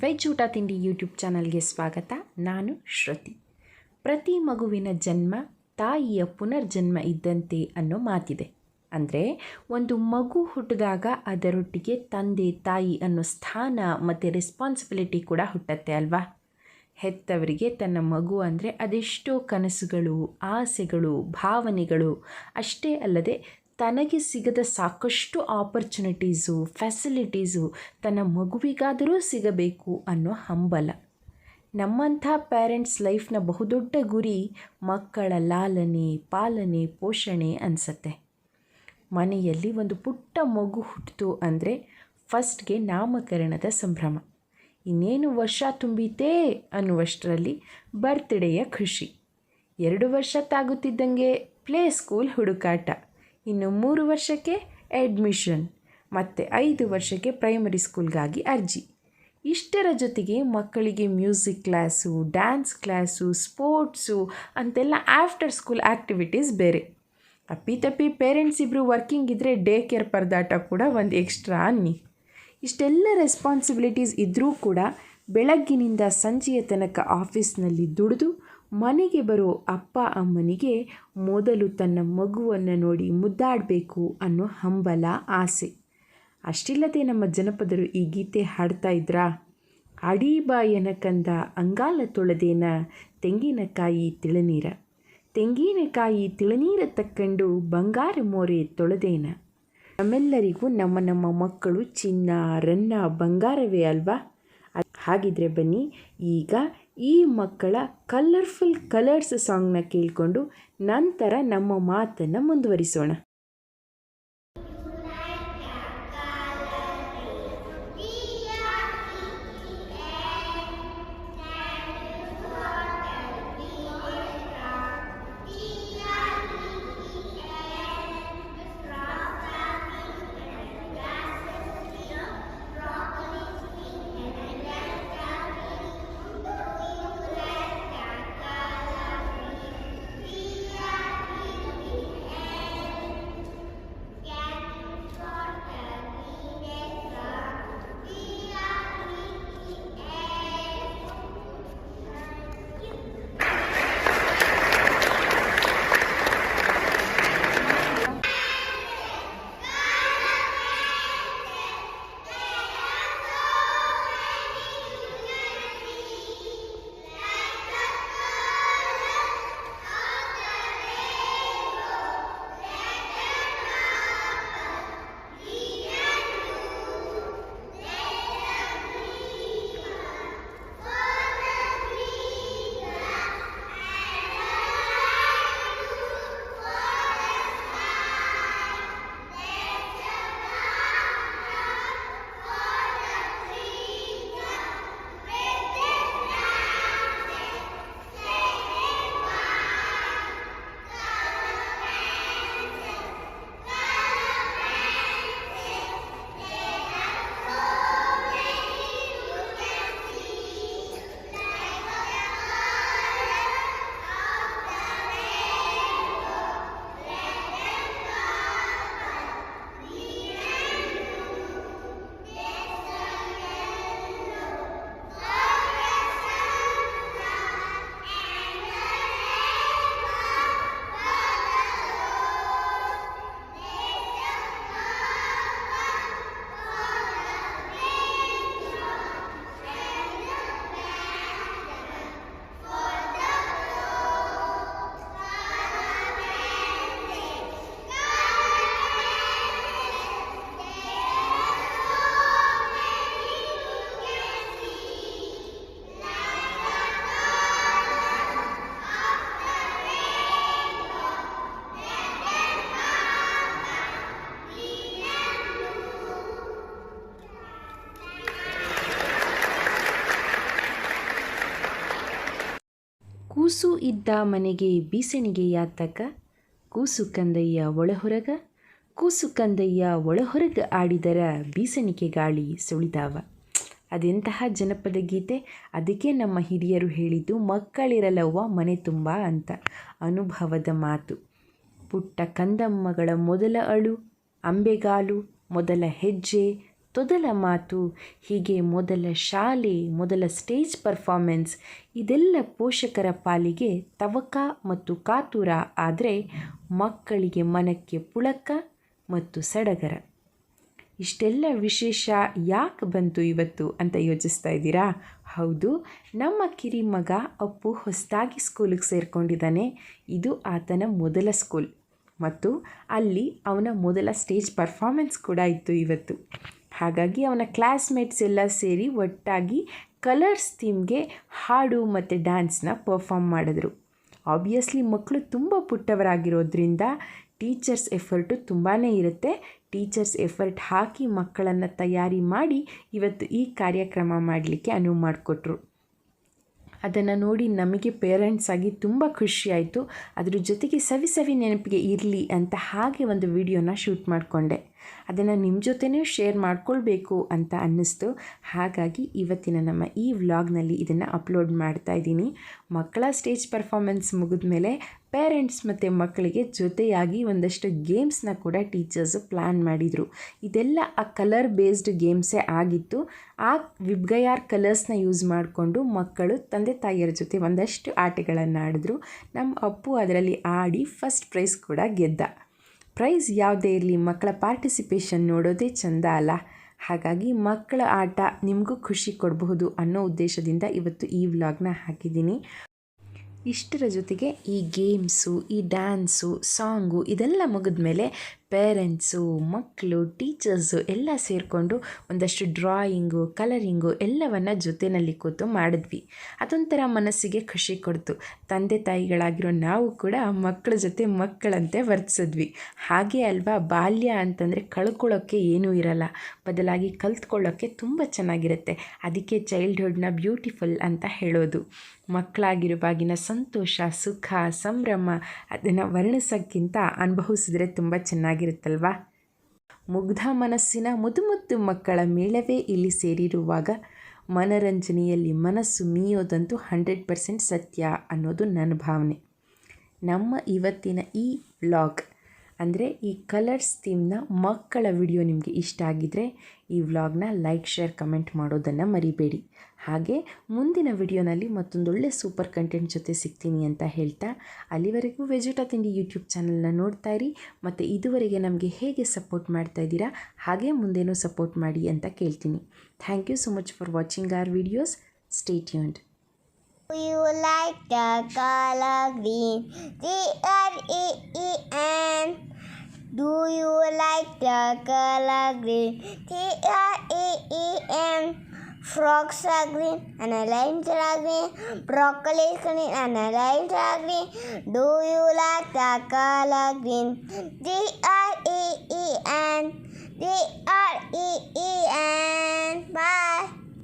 Veg ಊಟ ತಿಂಡಿ YouTube ಚಾನಲ್ಗೆ ಸ್ವಾಗತ. ನಾನು ಶ್ರುತಿ. ಪ್ರತಿ ಮಗುವಿನ ಜನ್ಮ ತಾಯಿಯ ಪುನರ್ಜನ್ಮ ಇದ್ದಂತೆ ಅನ್ನೋ ಮಾತಿದೆ. ಅಂದರೆ ಒಂದು ಮಗು ಹುಟ್ಟಿದಾಗ ಅದರೊಟ್ಟಿಗೆ ತಂದೆ, ತಾಯಿ ಅನ್ನೋ ಸ್ಥಾನ ಮತ್ತು ರೆಸ್ಪಾನ್ಸಿಬಿಲಿಟಿ ಕೂಡ ಹುಟ್ಟತ್ತೆ ಅಲ್ವಾ? ಹೆತ್ತವರಿಗೆ ತನ್ನ ಮಗು ಅಂದರೆ ಅದೆಷ್ಟೋ ಕನಸುಗಳು, ಆಸೆಗಳು, ಭಾವನೆಗಳು ಅಷ್ಟೇ ಅಲ್ಲದೆ ತನಗೆ ಸಿಗದ ಸಾಕಷ್ಟು ಆಪರ್ಚುನಿಟೀಸು ಫೆಸಿಲಿಟೀಸು ತನ್ನ ಮಗುವಿಗಾದರೂ ಸಿಗಬೇಕು ಅನ್ನೋ ಹಂಬಲ. ನಮ್ಮಂಥ ಪೇರೆಂಟ್ಸ್ ಲೈಫ್ನ ಬಹುದೊಡ್ಡ ಗುರಿ ಮಕ್ಕಳ ಲಾಲನೆ, ಪಾಲನೆ, ಪೋಷಣೆ ಅನಿಸತ್ತೆ. ಮನೆಯಲ್ಲಿ ಒಂದು ಪುಟ್ಟ ಮಗು ಹುಟ್ಟಿತು ಅಂದರೆ ಫಸ್ಟ್ಗೆ ನಾಮಕರಣದ ಸಂಭ್ರಮ. ಇನ್ನೇನು ವರ್ಷ ತುಂಬಿತೇ ಅನ್ನುವಷ್ಟರಲ್ಲಿ ಬರ್ತ್ಡೇಯ ಖುಷಿ. ಎರಡು ವರ್ಷ ತಾಗುತ್ತಿದ್ದಂಗೆ ಪ್ಲೇ ಸ್ಕೂಲ್ ಹುಡುಕಾಟ. ಇನ್ನು ಮೂರು ವರ್ಷಕ್ಕೆ ಅಡ್ಮಿಷನ್ ಮತ್ತು ಐದು ವರ್ಷಕ್ಕೆ ಪ್ರೈಮರಿ ಸ್ಕೂಲ್ಗಾಗಿ ಅರ್ಜಿ. ಇಷ್ಟರ ಜೊತೆಗೆ ಮಕ್ಕಳಿಗೆ music class dance class sports ಅಂತೆಲ್ಲ ಆಫ್ಟರ್ ಸ್ಕೂಲ್ ಆ್ಯಕ್ಟಿವಿಟೀಸ್ ಬೇರೆ. ಅಪ್ಪಿತಪ್ಪಿ ಪೇರೆಂಟ್ಸ್ ಇಬ್ಬರು ವರ್ಕಿಂಗ್ ಇದ್ದರೆ ಡೇ ಕೇರ್ ಪರದಾಟ ಕೂಡ ಒಂದು ಎಕ್ಸ್ಟ್ರಾ ಅನ್ನಿ. ಇಷ್ಟೆಲ್ಲ ರೆಸ್ಪಾನ್ಸಿಬಿಲಿಟೀಸ್ ಇದ್ದರೂ ಕೂಡ ಬೆಳಗ್ಗಿನಿಂದ ಸಂಜೆಯ ತನಕ ಆಫೀಸ್ನಲ್ಲಿ ದುಡಿದು ಮನೆಗೆ ಬರೋ ಅಪ್ಪ ಅಮ್ಮನಿಗೆ ಮೊದಲು ತನ್ನ ಮಗುವನ್ನು ನೋಡಿ ಮುದ್ದಾಡಬೇಕು ಅನ್ನೋ ಹಂಬಲ, ಆಸೆ. ಅಷ್ಟಿಲ್ಲದೆ ನಮ್ಮ ಜನಪದರು ಈ ಗೀತೆ ಹಾಡ್ತಾ ಇದ್ರಾ? ಅಡಿಬಾಯನ ಕಂದ ಅಂಗಾಲ ತೊಳೆದೇನ ತೆಂಗಿನಕಾಯಿ ತಿಳನೀರ? ತೆಂಗಿನಕಾಯಿ ತಿಳನೀರ ತಕ್ಕಂಡು ಬಂಗಾರ ಮೋರೆ ತೊಳೆದೇನ? ನಮ್ಮೆಲ್ಲರಿಗೂ ನಮ್ಮ ನಮ್ಮ ಮಕ್ಕಳು ಚಿನ್ನ, ರನ್ನ, ಬಂಗಾರವೇ ಅಲ್ವಾ? ಹಾಗಿದ್ರೆ ಬನ್ನಿ, ಈಗ ಈ ಮಕ್ಕಳ ಕಲರ್ಫುಲ್ ಕಲರ್ಸ್ ಸಾಂಗ್ನ ಕೇಳಿಕೊಂಡು ನಂತರ ನಮ್ಮ ಮಾತನ್ನು ಮುಂದುವರಿಸೋಣ. ಕೂಸು ಇದ್ದ ಮನೆಗೆ ಬೀಸಣಿಗೆಯ ತಕ ಕೂಸು ಕಂದಯ್ಯ ಒಳಹೊರಗ? ಕೂಸು ಕಂದಯ್ಯ ಒಳಹೊರಗ ಆಡಿದರ ಬೀಸಣಿಗೆ ಗಾಳಿ ಸುಳಿದಾವ. ಅದೆಂತಹ ಜನಪದ ಗೀತೆ? ಅದಕ್ಕೆ ನಮ್ಮ ಹಿರಿಯರು ಹೇಳಿದ್ದು, ಮಕ್ಕಳಿರಲವ್ವ ಮನೆ ತುಂಬ ಅಂತ. ಅನುಭವದ ಮಾತು. ಪುಟ್ಟ ಕಂದಮ್ಮಗಳ ಮೊದಲ ಅಳು, ಅಂಬೆಗಾಲು ಮೊದಲ ಹೆಜ್ಜೆ ತೊದಲ ಮಾತು, ಹೀಗೆ ಮೊದಲ ಶಾಲೆ, ಮೊದಲ ಸ್ಟೇಜ್ ಪರ್ಫಾರ್ಮೆನ್ಸ್, ಇದೆಲ್ಲ ಪೋಷಕರ ಪಾಲಿಗೆ ತವಕ ಮತ್ತು ಕಾತುರ ಆದರೆ ಮಕ್ಕಳಿಗೆ ಮನಕ್ಕೆ ಪುಳಕ ಮತ್ತು ಸಡಗರ. ಇಷ್ಟೆಲ್ಲ ವಿಶೇಷ ಯಾಕೆ ಬಂತು ಇವತ್ತು ಅಂತ ಯೋಚಿಸ್ತಾ ಇದ್ದೀರಾ? ಹೌದು, ನಮ್ಮ ಕಿರಿ ಮಗ ಅಪ್ಪು ಹೊಸದಾಗಿ ಸ್ಕೂಲಿಗೆ ಸೇರಿಕೊಂಡಿದ್ದಾನೆ. ಇದು ಆತನ ಮೊದಲ ಸ್ಕೂಲ್. ಮತ್ತು ಅಲ್ಲಿ ಅವನ ಮೊದಲ ಸ್ಟೇಜ್ ಪರ್ಫಾರ್ಮೆನ್ಸ್ ಕೂಡ ಇತ್ತು ಇವತ್ತು. ಹಾಗಾಗಿ ಅವನ ಕ್ಲಾಸ್ಮೇಟ್ಸ್ ಎಲ್ಲ ಸೇರಿ ಒಟ್ಟಾಗಿ ಕಲರ್ಸ್ ಥೀಮ್ಗೆ ಹಾಡು ಮತ್ತು ಡ್ಯಾನ್ಸ್ನ ಪರ್ಫಾಮ್ ಮಾಡಿದ್ರು. ಆಬ್ವಿಯಸ್ಲಿ ಮಕ್ಕಳು ತುಂಬ ಪುಟ್ಟವರಾಗಿರೋದ್ರಿಂದ ಟೀಚರ್ಸ್ ಎಫರ್ಟು ತುಂಬಾ ಇರುತ್ತೆ. ಟೀಚರ್ಸ್ ಎಫರ್ಟ್ ಹಾಕಿ ಮಕ್ಕಳನ್ನು ತಯಾರಿ ಮಾಡಿ ಇವತ್ತು ಈ ಕಾರ್ಯಕ್ರಮ ಮಾಡಲಿಕ್ಕೆ ಅನುವು ಮಾಡಿಕೊಟ್ರು. ಅದನ್ನು ನೋಡಿ ನಮಗೆ ಪೇರೆಂಟ್ಸ್ ಆಗಿ ತುಂಬ ಖುಷಿಯಾಯಿತು ಅದರ ಜೊತೆಗೆ ಸವಿ ಸವಿ ನೆನಪಿಗೆ ಇರಲಿ ಅಂತ ಹಾಗೆ ಒಂದು ವಿಡಿಯೋನ ಶೂಟ್ ಮಾಡಿಕೊಂಡೆ. ಅದನ್ನು ನಿಮ್ಮ ಜೊತೆನೂ ಶೇರ್ ಮಾಡ್ಕೊಳ್ಬೇಕು ಅಂತ ಅನ್ನಿಸ್ತು. ಹಾಗಾಗಿ ಇವತ್ತಿನ ನಮ್ಮ ಈ ವ್ಲಾಗ್ನಲ್ಲಿ ಇದನ್ನು ಅಪ್ಲೋಡ್ ಮಾಡ್ತಾ ಇದ್ದೀನಿ. ಮಕ್ಕಳ ಸ್ಟೇಜ್ ಪರ್ಫಾರ್ಮೆನ್ಸ್ ಮುಗಿದ ಮೇಲೆ ಪೇರೆಂಟ್ಸ್ ಮತ್ತು ಮಕ್ಕಳಿಗೆ ಜೊತೆಯಾಗಿ ಒಂದಷ್ಟು ಗೇಮ್ಸ್ನ ಕೂಡ ಟೀಚರ್ಸು ಪ್ಲ್ಯಾನ್ ಮಾಡಿದರು. ಇದೆಲ್ಲ ಆ ಕಲರ್ ಬೇಸ್ಡ್ ಗೇಮ್ಸೇ ಆಗಿತ್ತು. ಆ ವಿಬ್ಗಯಾರ್ ಕಲರ್ಸ್ನ ಯೂಸ್ ಮಾಡಿಕೊಂಡು ಮಕ್ಕಳು ತಂದೆ ತಾಯಿಯರ ಜೊತೆ ಒಂದಷ್ಟು ಆಟಗಳನ್ನು ಆಡಿದ್ರು ನಮ್ಮ ಅಪ್ಪು ಅದರಲ್ಲಿ ಆಡಿ ಫಸ್ಟ್ ಪ್ರೈಸ್ ಕೂಡ ಗೆದ್ದ. ಪ್ರೈಸ್ ಯಾವುದೇ ಇರಲಿ, ಮಕ್ಕಳ ಪಾರ್ಟಿಸಿಪೇಷನ್ ನೋಡೋದೇ ಚಂದ ಅಲ್ಲ. ಹಾಗಾಗಿ ಮಕ್ಕಳ ಆಟ ನಿಮಗೂ ಖುಷಿ ಕೊಡಬಹುದು ಅನ್ನೋ ಉದ್ದೇಶದಿಂದ ಇವತ್ತು ಈ ವ್ಲಾಗ್ನ ಹಾಕಿದ್ದೀನಿ. ಇಷ್ಟರ ಜೊತೆಗೆ ಈ ಗೇಮ್ಸು, ಈ ಡ್ಯಾನ್ಸು, ಸಾಂಗು ಇದೆಲ್ಲ ಮುಗಿದ ಮೇಲೆ ಪೇರೆಂಟ್ಸು ಮಕ್ಕಳು ಟೀಚರ್ಸು ಎಲ್ಲ ಸೇರಿಕೊಂಡು ಒಂದಷ್ಟು ಡ್ರಾಯಿಂಗು ಕಲರಿಂಗು ಎಲ್ಲವನ್ನು ಜೊತೆಯಲ್ಲಿ ಕೂತು ಮಾಡಿದ್ವಿ. ಅದೊಂಥರ ಮನಸ್ಸಿಗೆ ಖುಷಿ ಕೊಡ್ತು. ತಂದೆ ತಾಯಿಗಳಾಗಿರೋ ನಾವು ಕೂಡ ಮಕ್ಕಳ ಜೊತೆ ಮಕ್ಕಳಂತೆ ವರ್ತಿಸಿದ್ವಿ. ಹಾಗೆ ಅಲ್ವಾ, ಬಾಲ್ಯ ಅಂತಂದರೆ ಕಳ್ಕೊಳ್ಳೋಕ್ಕೆ ಏನೂ ಇರಲ್ಲ. ಬದಲಾಗಿ ಕಲ್ತ್ಕೊಳ್ಳೋಕ್ಕೆ ತುಂಬ ಚೆನ್ನಾಗಿರುತ್ತೆ. ಅದಕ್ಕೆ ಚೈಲ್ಡ್ಹುಡ್ನ ಬ್ಯೂಟಿಫುಲ್ ಅಂತ ಹೇಳೋದು. ಮಕ್ಕಳಾಗಿರುವಾಗಿನ ಸಂತೋಷ, ಸುಖ, ಸಂಭ್ರಮ, ಅದನ್ನು ವರ್ಣಿಸೋಕ್ಕಿಂತ ಅನುಭವಿಸಿದ್ರೆ ತುಂಬ ಚೆನ್ನಾಗಿರುತ್ತಲ್ವಾ ಮುಗ್ಧ ಮನಸ್ಸಿನ ಮುದುಮುದ್ದು ಮುದ್ದು ಮಕ್ಕಳ ಮೇಳವೇ ಇಲ್ಲಿ ಸೇರಿರುವಾಗ ಮನರಂಜನೆಯಲ್ಲಿ ಮನಸ್ಸು ಮೀಯೋದಂತೂ ಹಂಡ್ರೆಡ್ ಪರ್ಸೆಂಟ್ ಸತ್ಯ ಅನ್ನೋದು ನನ್ನ ಭಾವನೆ. ನಮ್ಮ ಇವತ್ತಿನ ಈ ವ್ಲಾಗ್ ಅಂದರೆ ಈ ಕಲರ್ಸ್ ಥೀಮ್ನ ಮಕ್ಕಳ ವಿಡಿಯೋ ನಿಮಗೆ ಇಷ್ಟ ಆಗಿದ್ದರೆ ಈ ವ್ಲಾಗ್ನ ಲೈಕ್ ಶೇರ್ ಕಮೆಂಟ್ ಮಾಡೋದನ್ನು ಮರಿಬೇಡಿ. ಹಾಗೆ ಮುಂದಿನ ವಿಡಿಯೋನಲ್ಲಿ ಮತ್ತೊಂದೊಳ್ಳೆ ಸೂಪರ್ ಕಂಟೆಂಟ್ ಜೊತೆ ಸಿಗ್ತೀನಿ ಅಂತ ಹೇಳ್ತಾ ಅಲ್ಲಿವರೆಗೂ ವೆಜಿಟಾ ತಿಂಡಿ ಯೂಟ್ಯೂಬ್ ಚಾನಲ್ನ ನೋಡ್ತಾ ಇರಿ. ಮತ್ತು ಇದುವರೆಗೆ ನಮಗೆ ಹೇಗೆ ಸಪೋರ್ಟ್ ಮಾಡ್ತಾ ಇದ್ದೀರಾ ಹಾಗೆ ಮುಂದೇನೂ ಸಪೋರ್ಟ್ ಮಾಡಿ ಅಂತ ಕೇಳ್ತೀನಿ. Thank you so much for watching our videos stay tuned you like the color green? G r e e n. Do you like the color green? G r e e n. Frogs are green and limes are green. Broccoli is green and limes are green. Do you like the color green? G r e e n. G r e e n. Bye.